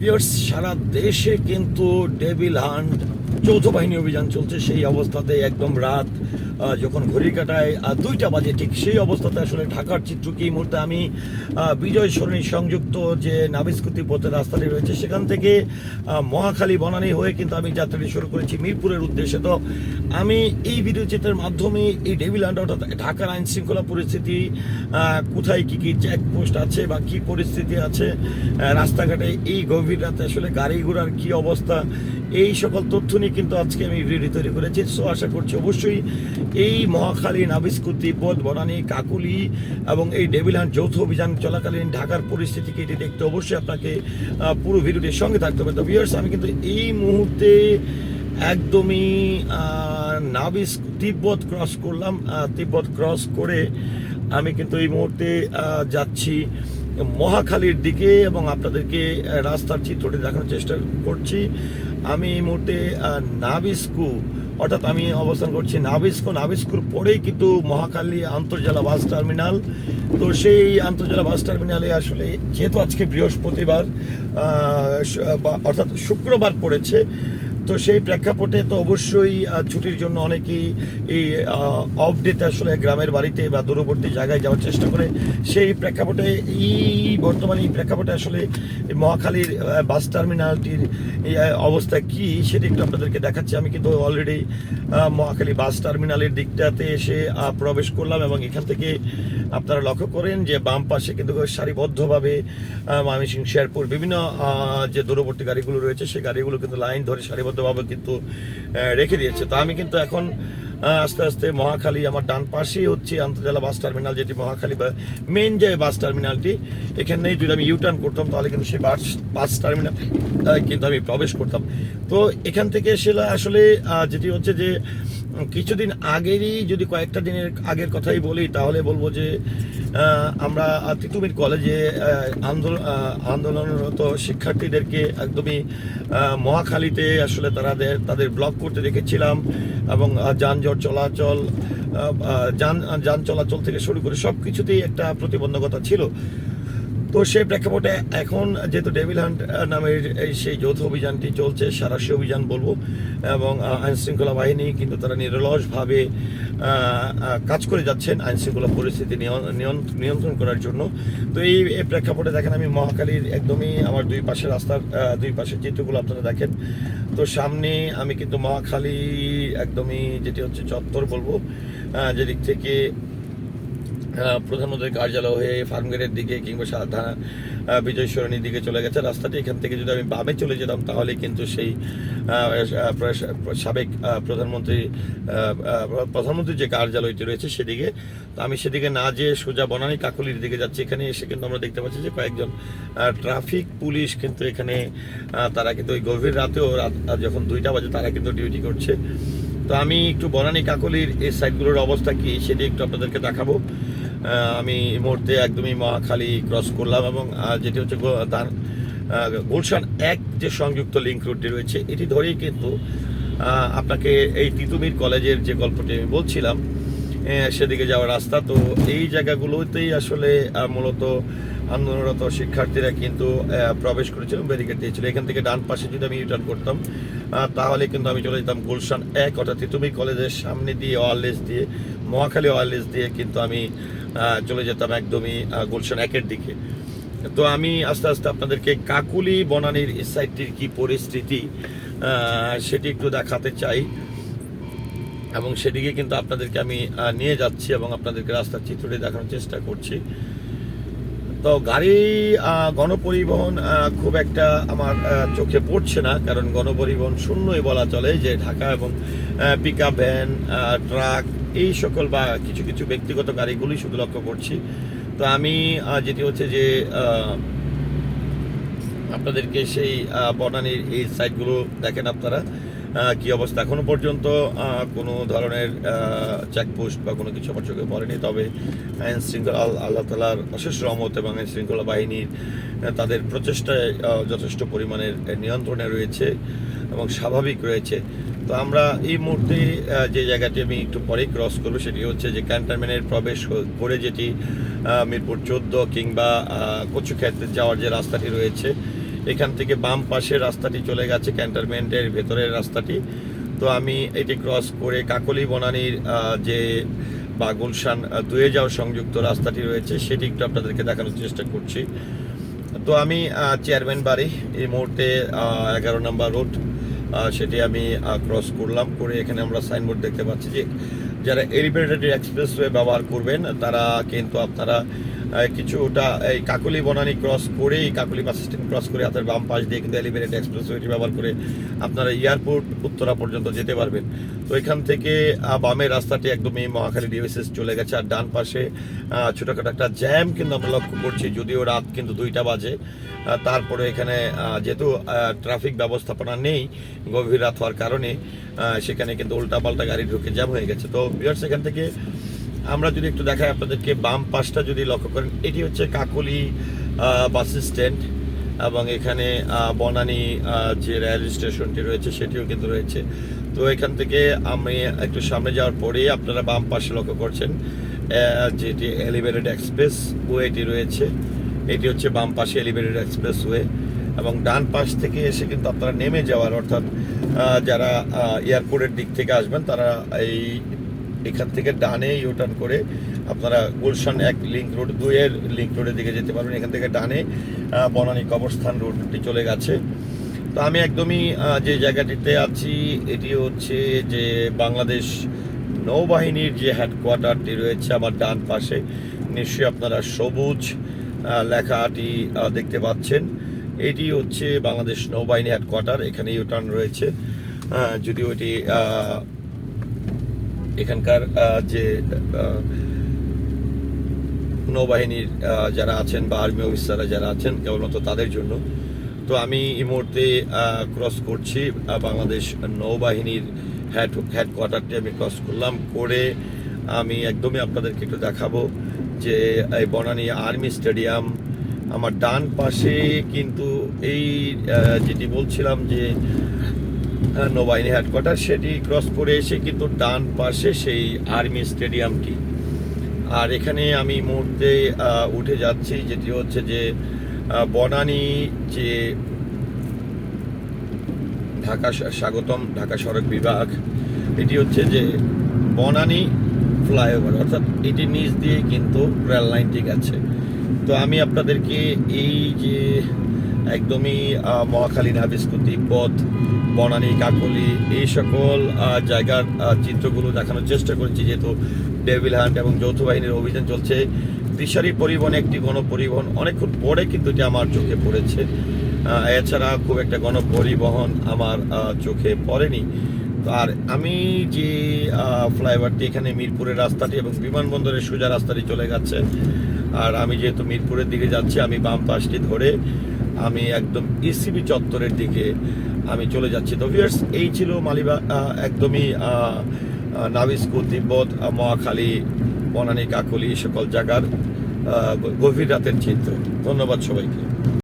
Pears সারা দেশে কিন্তু devil hunt যৌথ বাহিনী অভিযান চলছে। সেই অবস্থাতে একদম রাত যখন ঘড়ি কাটায় দুইটা বাজে ঠিক সেই অবস্থাতে আসলে ঢাকার চিত্র কি এই মুহূর্তে আমি বিজয় সরণি সংযুক্ত যে নাবিস্কুতি পথের রাস্তাটি রয়েছে, সেখান থেকে মহাখালী বনানী হয়ে কিন্তু আমি যাত্রাটি শুরু করেছি মিরপুরের উদ্দেশ্যে। তো আমি এই ভিডিও চিত্রের মাধ্যমে এই ডেভিল হান্ট অর্থাৎ ঢাকার আইন শৃঙ্খলা পরিস্থিতি কোথায় কি কি চেকপোস্ট আছে বা কি পরিস্থিতি আছে রাস্তাঘাটে এই গভীর রাতে আসলে গাড়ি ঘোড়ার কি অবস্থা, এই সকল তথ্য নিয়ে কিন্তু আজকে আমি ভিডিও তৈরি করেছি। সো আশা করছি অবশ্যই এই মহাখালী নাবিস্কুতি পথ বনানী, কাকুলি এবং এই ডেভিল হান্ট যৌথ অভিযান চলাকালীন ঢাকার পরিস্থিতিকে এটি দেখতে অবশ্যই আপনাকে পুরো ভিডিওটির সঙ্গে থাকতে হবে। তো ভিউয়ার্স আমি কিন্তু এই মুহূর্তে একদমই নাবিস তিব্বত ক্রস করলাম তিব্বত ক্রস করে আমি কিন্তু এই মুহূর্তে যাচ্ছি মহাখালীর দিকে এবং আপনাদেরকে রাস্তার চিত্রটি দেখানোর চেষ্টা করছি। আমি এই মুহূর্তে নাবিস্কু অর্থাৎ আমি অবস্থান করছি নাবিস্কো। নাবিস্কুর পরেই কিন্তু মহাকালী আন্তর্জেলা বাস টার্মিনাল। তো সেই আন্তর্জেলা বাস টার্মিনালে আসলে যেহেতু আজকে বৃহস্পতিবার অর্থাৎ শুক্রবার পড়েছে তো সেই প্রেক্ষাপটে তো অবশ্যই ছুটির জন্য অনেকেই এই অফ ডেতে আসলে গ্রামের বাড়িতে বা দূরবর্তী জায়গায় যাওয়ার চেষ্টা করে। সেই প্রেক্ষাপটে, এই বর্তমানে এই প্রেক্ষাপটে আসলে মহাখালীর বাস টার্মিনালটির অবস্থা কি সেটা একটু আপনাদেরকে দেখাচ্ছি। আমি কিন্তু অলরেডি মহাখালী বাস টার্মিনালের দিকটাতে এসে প্রবেশ করলাম এবং এখান থেকে আপনারা লক্ষ্য করেন যে বাম পাশে কিন্তু সারিবদ্ধভাবে আহ, ময়মনসিংহ শেরপুর বিভিন্ন যে দূরবর্তী গাড়িগুলো রয়েছে সেই গাড়িগুলো কিন্তু লাইন ধরে সারিবদ্ধভাবে কিন্তু রেখে দিয়েছে। তো আমি কিন্তু এখন আস্তে আস্তে মহাখালী আমার ডান পাশেই হচ্ছে আন্তর্জেলা বাস টার্মিনাল যেটি মহাখালী বা মেন যে বাস টার্মিনালটি এখানে যদি আমি ইউটার্ন করতাম তাহলে কিন্তু সেই বাস বাস টার্মিনাল কিন্তু আমি প্রবেশ করতাম। তো এখান থেকে সেটা আসলে যেটি হচ্ছে যে কিছুদিন আগেরই যদি কয়েকটা দিনের আগের কথাই বলি, তাহলে বলব যে আমরা তিতুমির কলেজে আন্দোলন আন্দোলনরত শিক্ষার্থীদেরকে একদমই মহাখালীতে আসলে তাদের তাদের ব্লক করতে দেখেছিলাম এবং যানজট চলাচল যান যান চলাচল থেকে শুরু করে সব কিছুতেই একটা প্রতিবন্ধকতা ছিল। তো সেই প্রেক্ষাপটে এখন যেহেতু ডেভিল হান্ট নামের এই সেই যৌথ অভিযানটি চলছে সারাশি অভিযান বলব এবং আহ, আইন শৃঙ্খলা বাহিনী কিন্তু তারা নিরলসভাবে কাজ করে যাচ্ছেন আইন শৃঙ্খলা পরিস্থিতি নিয়ন- নিয়ন- নিয়ন্ত্রণ করার জন্য। তো এই প্রেক্ষাপটে দেখেন আমি মহাকালীর একদমই আমার দুই পাশে রাস্তার দুই পাশের চিত্রগুলো আপনারা দেখেন। তো সামনে আমি কিন্তু মহাখালী একদমই যেটি হচ্ছে চত্বর বলব যেদিক থেকে প্রধানমন্ত্রীর কার্যালয় হয়ে ফার্মগেটের দিকে কিংবা সাধা আহ, বিজয় সরণির দিকে চলে গেছে। রাস্তাটি এখান থেকে যদি আমি বামে চলে যেতাম তাহলে কিন্তু সেই সাবেক প্রধানমন্ত্রী প্রধানমন্ত্রীর যে কার্যালয়টি রয়েছে সেদিকে। তো আমি সেদিকে না যেয়ে সোজা বনানী কাকুলির দিকে যাচ্ছি। এখানে এসে কিন্তু আমরা দেখতে পাচ্ছি যে কয়েকজন ট্রাফিক পুলিশ কিন্তু এখানে তারা কিন্তু ওই গভীর রাতেও রাত যখন দুইটা বাজে তারা কিন্তু ডিউটি করছে। তো আমি একটু বনানী কাকলির এই সাইডগুলোর অবস্থা কি সেটি একটু আপনাদেরকে দেখাবো। আমি এই মুহূর্তে একদমই মহাখালী ক্রস করলাম এবং যেটি হচ্ছে তার গুলশান এক যে সংযুক্ত লিঙ্ক রোডটি রয়েছে, এটি ধরেই কিন্তু আপনাকে এই তিতুমির কলেজের যে গল্পটি আমি বলছিলাম সেদিকে যাওয়ার রাস্তা। তো এই জায়গাগুলোতেই আসলে মূলত আন্দোলনরত শিক্ষার্থীরা কিন্তু প্রবেশ করেছিল ব্যারিকেড দিয়েছিল এখান থেকে ডান পাশে যদি আমি রিটার্ন করতাম তাহলে কিন্তু আমি চলে যেতাম গুলশান এক, অর্থাৎ তিতুমির কলেজের সামনে দিয়ে ওয়ারলেস দিয়ে, মহাখালী ওয়ারলেস দিয়ে কিন্তু আমি চলে যেতাম একদমই গুলশান একের দিকে। তো আমি আস্তে আস্তে আপনাদেরকে কাকুলি বনানীর সাইডটির কি পরিস্থিতি সেটি একটু দেখাতে চাই। এবং সেদিকে কিন্তু আপনাদেরকে আমি নিয়ে যাচ্ছি এবং আপনাদেরকে রাস্তার চিত্রটি দেখানোর চেষ্টা করছি। তো গাড়ি গণপরিবহন খুব একটা আমার চোখে পড়ছে না, কারণ গণপরিবহন শূন্যই বলা চলে যে ঢাকা এবং পিক আপ ভ্যান ট্রাক এই সকল বা কিছু কিছু ব্যক্তিগত গাড়িগুলি শুধু লক্ষ্য করছি। তো আমি যেটি হচ্ছে যে আপনাদেরকে সেই বনানির এই সাইটগুলো দেখেন আপনারা কি অবস্থা। এখনও পর্যন্ত কোনো ধরনের চেকপোস্ট বা কোনো কিছু আমার চোখে পড়েনি। তবে আইন শৃঙ্খলা আল- আল্লাহ তালার অশেষ রহমত এবং আইন শৃঙ্খলা বাহিনীর তাদের প্রচেষ্টায় যথেষ্ট পরিমাণের নিয়ন্ত্রণে রয়েছে এবং স্বাভাবিক রয়েছে। তো আমরা এই মুহূর্তে যে জায়গাটি আমি একটু পরেই ক্রস করব সেটি হচ্ছে যে ক্যান্টনমেন্টের প্রবেশ করে যেটি মিরপুর চোদ্দ কিংবা কচুক্ষেত যাওয়ার যে রাস্তাটি রয়েছে, এখান থেকে বাম পাশের রাস্তাটি চলে গেছে ক্যান্টনমেন্টের ভেতরের রাস্তাটি। তো আমি এটি ক্রস করে কাকলি বনানীর যে বা গুলশান দুয়ে যাওয়ার সংযুক্ত রাস্তাটি রয়েছে, সেটি একটু আপনাদেরকে দেখানোর চেষ্টা করছি। তো আমি চেয়ারম্যান বাড়ি, এই মুহূর্তে এগারো নম্বর রোড সেটি আমি ক্রস করলাম, করে এখানে আমরা সাইনবোর্ড দেখতে পাচ্ছি যে, যারা এলিভেটেড এক্সপ্রেসওয়ে ব্যবহার করবেন, তারা কিন্তু আপনারা কিছুটা এই কাকলি বনানি ক্রস করে এই কাকলি বাস স্ট্যান্ড ক্রস করে হাতের বাম পাশ দিয়ে কিন্তু এলিভেটেড এক্সপ্রেসওয়েটি ব্যবহার করে আপনারা এয়ারপোর্ট উত্তরা পর্যন্ত যেতে পারবেন। তো এখান থেকে বামের রাস্তাটি একদমই মহাখালী ডিভিসিস চলে গেছে আর ডান পাশে ছোটোখাটো একটা জ্যাম কিন্তু আমরা লক্ষ্য করছি, যদিও রাত কিন্তু দুইটা বাজে। তারপরে এখানে যেহেতু ট্রাফিক ব্যবস্থাপনা নেই, গভীর রাত হওয়ার কারণে সেখানে কিন্তু উল্টাপাল্টা গাড়ি ঢুকে জ্যাম হয়ে গেছে। তো বিয়ার সেখান থেকে আমরা যদি একটু দেখাই আপনাদেরকে, বাম পাশটা যদি লক্ষ্য করেন, এটি হচ্ছে কাকলি বাস স্ট্যান্ড এবং এখানে বনানী যে রেল স্টেশনটি রয়েছে সেটিও কিন্তু রয়েছে। তো এখান থেকে আমি একটু সামনে যাওয়ার পরে আপনারা বাম পাশে লক্ষ্য করছেন যেটি এলিভেটেড এক্সপ্রেস ওয়েটি রয়েছে। এটি হচ্ছে বাম পাশে এলিভেটেড এক্সপ্রেস ওয়ে এবং ডান পাশ থেকে এসে কিন্তু আপনারা নেমে যাওয়ার অর্থাৎ যারা এয়ারপোর্টের দিক থেকে আসবেন, তারা এই এখান থেকে ডানে ইউটার্ন করে আপনারা গুলশান এক লিঙ্ক রোড দুইয়ের লিঙ্ক রোডের দিকে যেতে পারবেন। এখান থেকে ডানে বনানী কবরস্থান রোডটি চলে গেছে। তো আমি একদমই যে জায়গাটিতে আছি, এটি হচ্ছে যে বাংলাদেশ নৌবাহিনীর যে হেডকোয়ার্টারটি রয়েছে আমার ডান পাশে। নিশ্চয়ই আপনারা সবুজ লেখাটি দেখতে পাচ্ছেন। এটি হচ্ছে বাংলাদেশ নৌবাহিনী হেডকোয়ার্টার এখানে ইউটার্ন রয়েছে। যদিও এটি এখানকার যে নৌবাহিনীর যারা আছেন বা আর্মি অফিসাররা যারা আছেন, কেবলমাত্র তাদের জন্য। তো আমি এই মুহূর্তে ক্রস করছি বাংলাদেশ নৌবাহিনীর হেড হেডকোয়ার্টারটি আমি ক্রস করলাম, করে আমি একদমই আপনাদেরকে একটু দেখাবো যে, এই বনানী আর্মি স্টেডিয়াম আমার ডান পাশে কিন্তু এই যেটি বলছিলাম যে নৌবাহিনী হেডকোয়ার্টার সেটি ক্রস করে এসে কিন্তু ডান পাশে সেই আর্মি স্টেডিয়ামটি আর এখানে আমি মুহূর্তে উঠে যাচ্ছি, যেটি হচ্ছে যে বনানী যে ঢাকা স্বাগতম, ঢাকা সড়ক বিভাগ, এটি হচ্ছে যে বনানী ফ্লাইওভার অর্থাৎ এটির নিচ দিয়ে কিন্তু রেল লাইনটি গেছে। তো আমি আপনাদেরকে এই যে একদমই মহাখালী নাবিস্কু তিব্বত বনানী, কাকলি, এই সকল জায়গার চিত্রগুলো দেখানোর চেষ্টা করেছি, যেহেতু ডেভিল হান্ট এবং যৌথ বাহিনীর অভিযান চলছে। দিশারি পরিবহন একটি গণপরিবহন অনেকক্ষণ পরে কিন্তু এটি আমার চোখে পড়েছে। এছাড়া খুব একটা গণপরিবহন আমার চোখে পড়েনি। আর আমি যে ফ্লাইওভারটি এখানে মিরপুরের রাস্তাটি এবং বিমানবন্দরের সোজা রাস্তাটি চলে গেছে, আর আমি যেহেতু মিরপুরের দিকে যাচ্ছি, আমি বাম পাশটি ধরে আমি একদম ইসিবি চত্বরের দিকে আমি চলে যাচ্ছি। তো ভিয়ার্স এই ছিল মালিবা একদমই নাবিস্কু তিব্বত মহাখালী, বনানী কাকলি সকল জায়গার গভীর রাতের চিত্র। ধন্যবাদ সবাইকে।